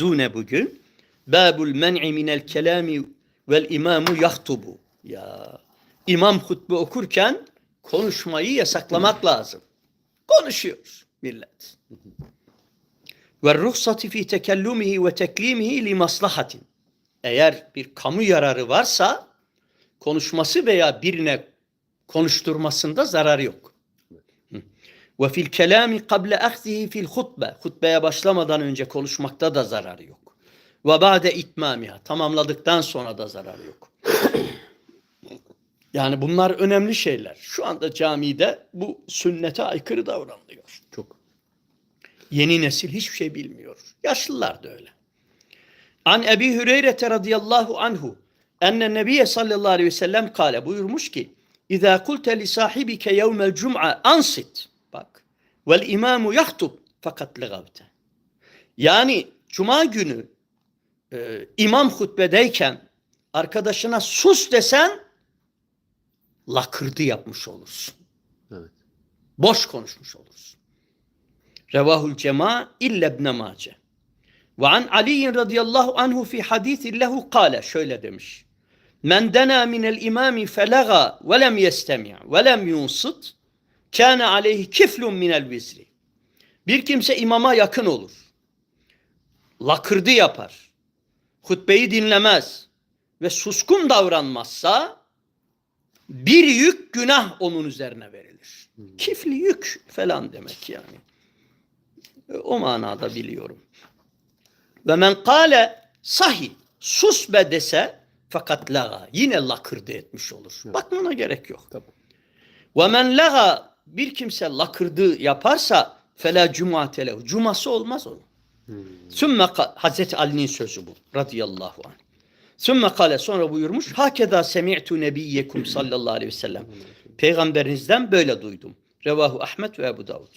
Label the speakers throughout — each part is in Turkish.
Speaker 1: mevzu ne bugün? Babul men'i minel kelami vel imamu yahtubu. Ya imam hutbe okurken konuşmayı yasaklamak lazım. Konuşuyor millet. Ve ruhsati fi tekellumihi ve teklimihi li maslahatin. Eğer bir kamu yararı varsa konuşması veya birine konuşturmasında zarar yok. Ve fil kelami kable ahzihi fil hutbe. Hutbeye başlamadan önce konuşmakta da zarar yok. Ve ba'de itmamiha. Tamamladıktan sonra da zarar yok. Yani bunlar önemli şeyler. Şu anda camide bu sünnete aykırı davranılıyor.
Speaker 2: Çok.
Speaker 1: Yeni nesil hiçbir şey bilmiyor. Yaşlılar da öyle. An Ebi Hüreyre radıyallahu anhu enne nebiye sallallahu aleyhi ve sellem kale buyurmuş ki İzâ kulte li sahibike yevmel cum'a ansit bak vel imamu yahtub fakat legavte yani cuma günü e, imam hutbedeyken arkadaşına sus desen lakırdı yapmış olursun.
Speaker 2: Evet.
Speaker 1: Boş konuşmuş olursun. Revahul cema illa ibn Mace. Ve an Ali radıyallahu anhu fi hadisin lehu kâle şöyle demiş. Men dena minel imami felaga ve lem yestemi' ve lem yunsit kâne aleyhi kiflun minel vizri. Bir kimse imama yakın olur. Lakırdı yapar. Hutbeyi dinlemez ve suskun davranmazsa bir yük günah onun üzerine verilir. Kifli yük falan demek yani. O manada biliyorum. Ve men kâle sahi sus be dese fakat laga yine lakırdı etmiş olur.
Speaker 2: Evet.
Speaker 1: Bakmana gerek yok.
Speaker 2: Tabii.
Speaker 1: Ve men laga bir kimse lakırdı yaparsa fela cumate lehu. Cuması olmaz onun. Sümme ka- Hazreti Ali'nin sözü bu radıyallahu anh. Sümme kale sonra buyurmuş. Hakeda semi'tu nebiyyekum sallallahu aleyhi ve sellem. Peygamberinizden böyle duydum. Revahu Ahmet ve Ebu Davud.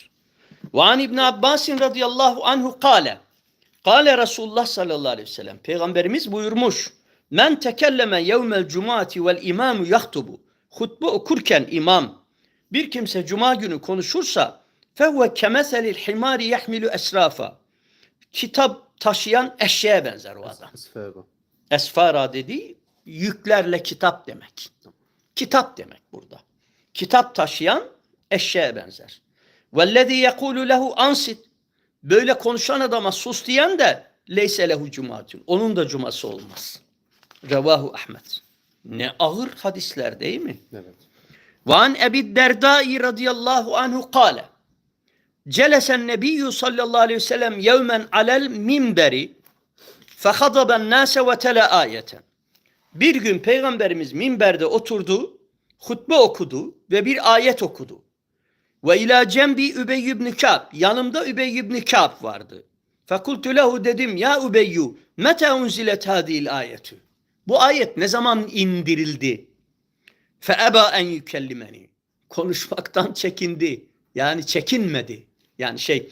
Speaker 1: Ve an İbn Abbasin radıyallahu anhu kale. Kale Resulullah sallallahu aleyhi ve sellem. Peygamberimiz buyurmuş. Men tekelleme yevmel cumati vel imamu yahtubu. Hutbe okurken imam bir kimse cuma günü konuşursa fevve kemeselil himari yahmilu esrafa. Kitap taşıyan eşeğe benzer o adam. Esfara dediği yüklerle kitap demek. Kitap demek burada. Kitap taşıyan eşeğe benzer. Vellezî yekûlü lehu ansit. Böyle konuşan adama sus diyen de leyse lehu cumatun. Onun da cuması olmaz. Revahu Ahmet. Ne ağır hadisler değil mi?
Speaker 2: Evet.
Speaker 1: An Ebi Derdai radıyallahu anhu kâle. Celesen nebiyyü sallallahu aleyhi ve sellem yevmen alel minberi fehadaben nâse ve tele ayeten. Bir gün Peygamberimiz minberde oturdu, hutbe okudu ve bir ayet okudu. Ve ila cembi Übey ibn Ka'b. Yanımda Übey ibn Ka'b vardı. Fekultu lehu dedim ya Übeyyu meta unzilet hadil ayetü. Bu ayet ne zaman indirildi? Feeba en yükellimeni. Konuşmaktan çekindi. Yani çekinmedi. Yani şey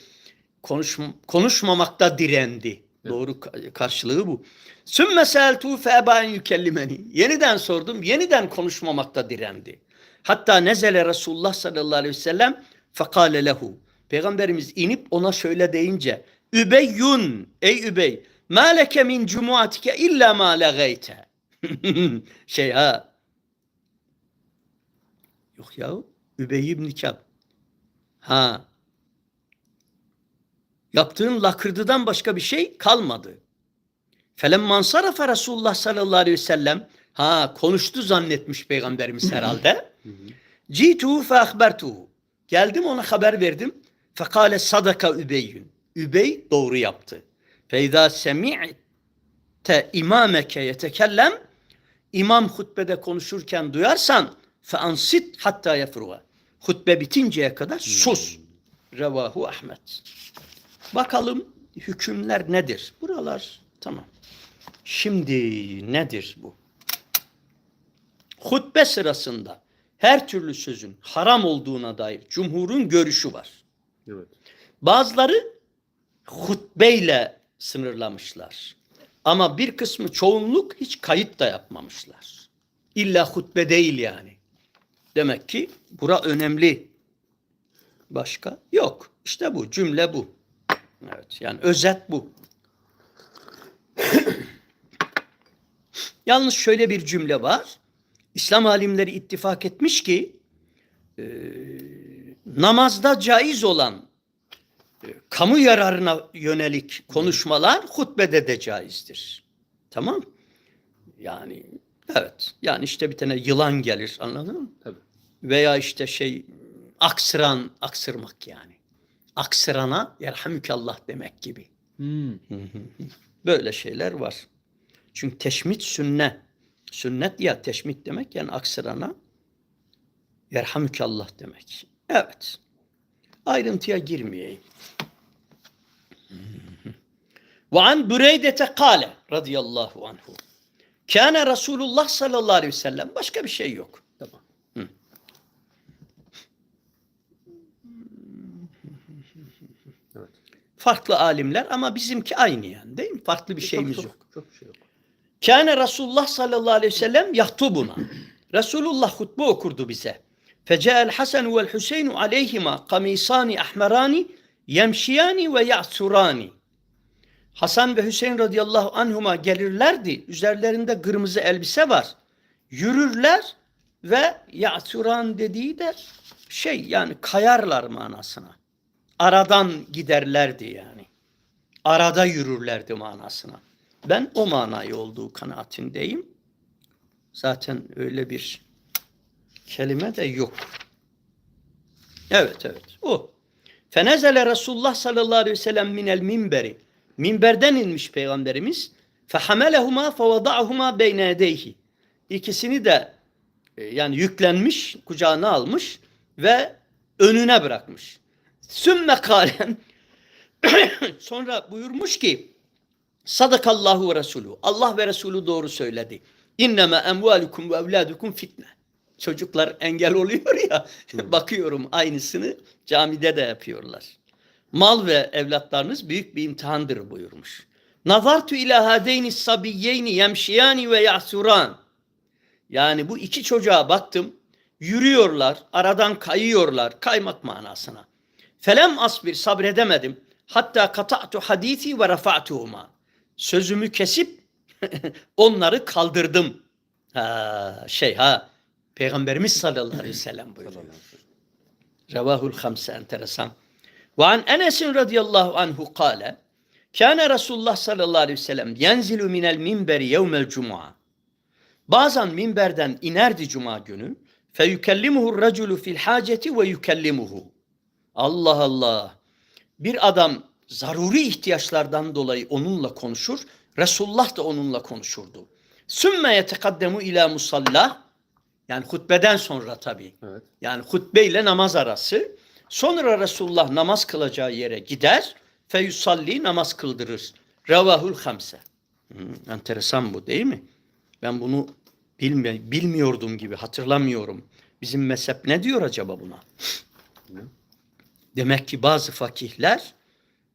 Speaker 1: konuş, konuşmamakta direndi. Doğru ka- karşılığı bu. Sümme seltu feeba en yükellimeni. Yeniden sordum. Yeniden konuşmamakta direndi. Hatta nezele Resulullah sallallahu aleyhi ve sellem fekale lehu. Peygamberimiz inip ona şöyle deyince Übeyyun ey Übey ma leke min cumuatike illa ma legeyte. şey ha Yok ya. Übey ibn Kâb. Ha. Yaptığın lakırdıdan başka bir şey kalmadı. Felemman sarafa Resulullah sallallahu aleyhi ve sellem. Ha konuştu zannetmiş peygamberimiz herhalde. Citu fe ahbertuhu. Geldim ona haber verdim. Fekale sadaka Übeyyün. Übey doğru yaptı. Feyda semi'te imameke yetekellem İmam hutbede konuşurken duyarsan fe ansit hatta yefruga. Hutbe bitinceye kadar sus. Revahu Ahmet. Bakalım hükümler nedir? Buralar tamam. Şimdi nedir bu? Hutbe sırasında her türlü sözün haram olduğuna dair cumhurun görüşü var.
Speaker 2: Evet.
Speaker 1: Bazıları hutbeyle sınırlamışlar. Ama bir kısmı çoğunluk hiç kayıt da yapmamışlar. İlla hutbe değil yani. Demek ki bura önemli. Başka yok. İşte bu cümle bu. Evet yani özet bu. Yalnız şöyle bir cümle var. İslam alimleri ittifak etmiş ki e, namazda caiz olan e, kamu yararına yönelik konuşmalar hutbede de caizdir. Tamam? Yani evet. Yani işte bir tane yılan gelir anladın mı?
Speaker 2: Tabii.
Speaker 1: Veya işte şey aksıran, aksırmak yani. Aksırana yerhamükallah demek gibi.
Speaker 2: Hmm.
Speaker 1: Böyle şeyler var. Çünkü teşmit sünne. Sünnet ya teşmit demek yani aksırana yerhamükallah demek. Evet. Ayrıntıya girmeyeyim. Ve an Büreyde'te kâle radıyallahu anhu. Kâne Resulullah sallallahu aleyhi ve sellem. Başka bir şey yok.
Speaker 2: Tamam. Evet.
Speaker 1: Farklı alimler ama bizimki aynı yani değil mi? Farklı bir şeyimiz
Speaker 2: çok,
Speaker 1: yok.
Speaker 2: Çok, bir şey yok.
Speaker 1: Kâne Resulullah sallallahu aleyhi ve sellem yahtubuna. Resulullah hutbe okurdu bize. Fece'el Hasan vel Hüseyin aleyhima kamisani ahmerani yemşiyani ve ya'surani. Hasan ve Hüseyin radıyallahu anhuma gelirlerdi. Üzerlerinde kırmızı elbise var. Yürürler ve ya'suran dediği de şey yani kayarlar manasına. Aradan giderlerdi yani. Arada yürürlerdi manasına. Ben o manayı olduğu kanaatindeyim. Zaten öyle bir kelime de yok. Evet evet o. Fenezele Resulullah sallallahu aleyhi ve sellem minel minberi. Minberden inmiş peygamberimiz. Fehamelehuma fevada'huma beyne yedeyhi. İkisini de e, yani yüklenmiş, kucağına almış ve önüne bırakmış. Sümme kalen sonra buyurmuş ki Sadakallahu ve Resulü. Allah ve Resulü doğru söyledi. İnneme emvalukum ve evladukum fitne. Çocuklar engel oluyor ya. bakıyorum aynısını camide de yapıyorlar. Mal ve evlatlarınız büyük bir imtihandır buyurmuş. Nazartu ila hadeyni sabiyyeyni yemşiyani ve yasuran. Yani bu iki çocuğa baktım. Yürüyorlar, aradan kayıyorlar. Kaymak manasına. Felem asbir sabredemedim. Hatta kata'tu hadisi ve rafa'tuhuma. Sözümü kesip onları kaldırdım. Ha, şey ha. Peygamberimiz sallallahu aleyhi ve sellem buyuruyor. Revahul Hamse enteresan. Ve an Enes'in radıyallahu anhu kâle Kâne Resulullah sallallahu aleyhi ve sellem yenzilu minel minberi yevmel cuma. Bazen minberden inerdi cuma günü. Feyükellimuhu raculu fil haceti ve yükellimuhu. Allah Allah. Bir adam zaruri ihtiyaçlardan dolayı onunla konuşur. Resulullah da onunla konuşurdu. Sümme yetekaddemu ila musalla. Yani hutbeden sonra tabii.
Speaker 2: Evet.
Speaker 1: Yani hutbe ile namaz arası. Sonra Resulullah namaz kılacağı yere gider. Feyusalli namaz kıldırır. Revahul hamse. Hmm, enteresan bu değil mi? Ben bunu bilmi bilmiyordum gibi hatırlamıyorum. Bizim mezhep ne diyor acaba buna? Demek ki bazı fakihler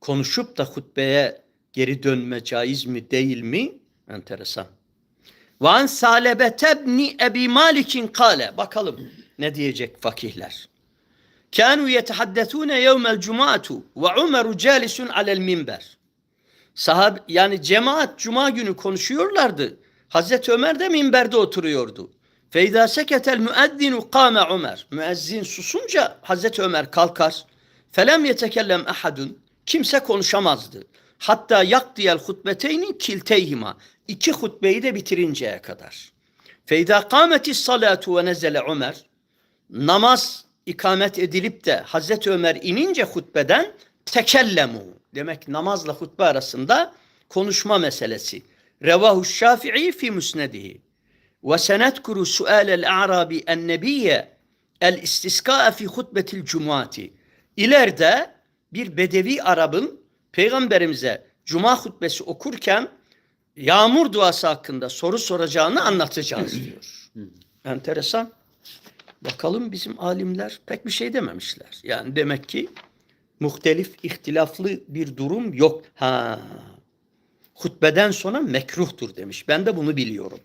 Speaker 1: konuşup da hutbeye geri dönme caiz mi değil mi? Enteresan. Ve an Salebete ibni Ebi Malik'in kale. Bakalım ne diyecek fakihler. Kanu yetehaddetune yevmel cumatu ve Umeru calisun alel minber. Sahab yani cemaat cuma günü konuşuyorlardı. Hazreti Ömer de minberde oturuyordu. Feyda seketel müeddinu kâme Ömer. Müezzin susunca Hazreti Ömer kalkar. Felem yetekellem ahadun. Kimse konuşamazdı. Hatta yaktiyel hutbeteyni kilteyhima. İki hutbeyi de bitirinceye kadar. Feyda kâmetis salatu ve nezele Ömer. Namaz ikamet edilip de Hazreti Ömer inince hutbeden tekellemu. Demek namazla hutbe arasında konuşma meselesi. Revahu Şafii fi musnedihi. Ve senedkuru su'alel a'rabi en nebiyye el istiska'a fi hutbetil cumati. İleride bir bedevi Arap'ın peygamberimize cuma hutbesi okurken yağmur duası hakkında soru soracağını anlatacağız diyor. Enteresan. Bakalım bizim alimler pek bir şey dememişler. Yani demek ki muhtelif, ihtilaflı bir durum yok. Ha. Hutbeden sonra mekruhtur demiş. Ben de bunu biliyorum.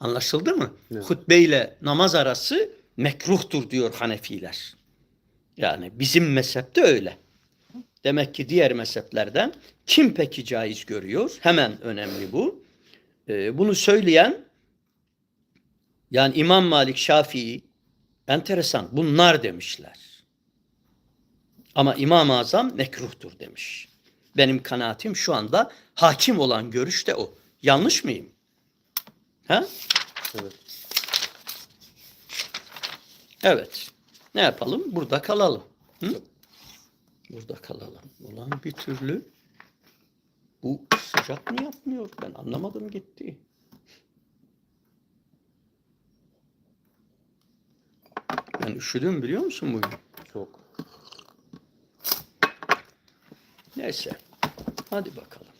Speaker 1: Anlaşıldı mı?
Speaker 2: Evet.
Speaker 1: Hutbe ile namaz arası mekruhtur diyor Hanefiler. Yani bizim mezhepte öyle. Demek ki diğer mezheplerden kim peki caiz görüyor? Hemen önemli bu. Ee, bunu söyleyen yani İmam Malik, Şafii enteresan bunlar demişler. Ama İmam-ı Azam mekruhtur demiş. Benim kanaatim şu anda hakim olan görüş de o. Yanlış mıyım? Ha?
Speaker 2: Evet.
Speaker 1: Evet. Ne yapalım? Burada kalalım. Hı? Burada kalalım. Ulan bir türlü bu sıcak mı yapmıyor? Ben anlamadım gitti. Ben üşüdüm biliyor musun bugün?
Speaker 2: Çok.
Speaker 1: Neyse. Hadi bakalım.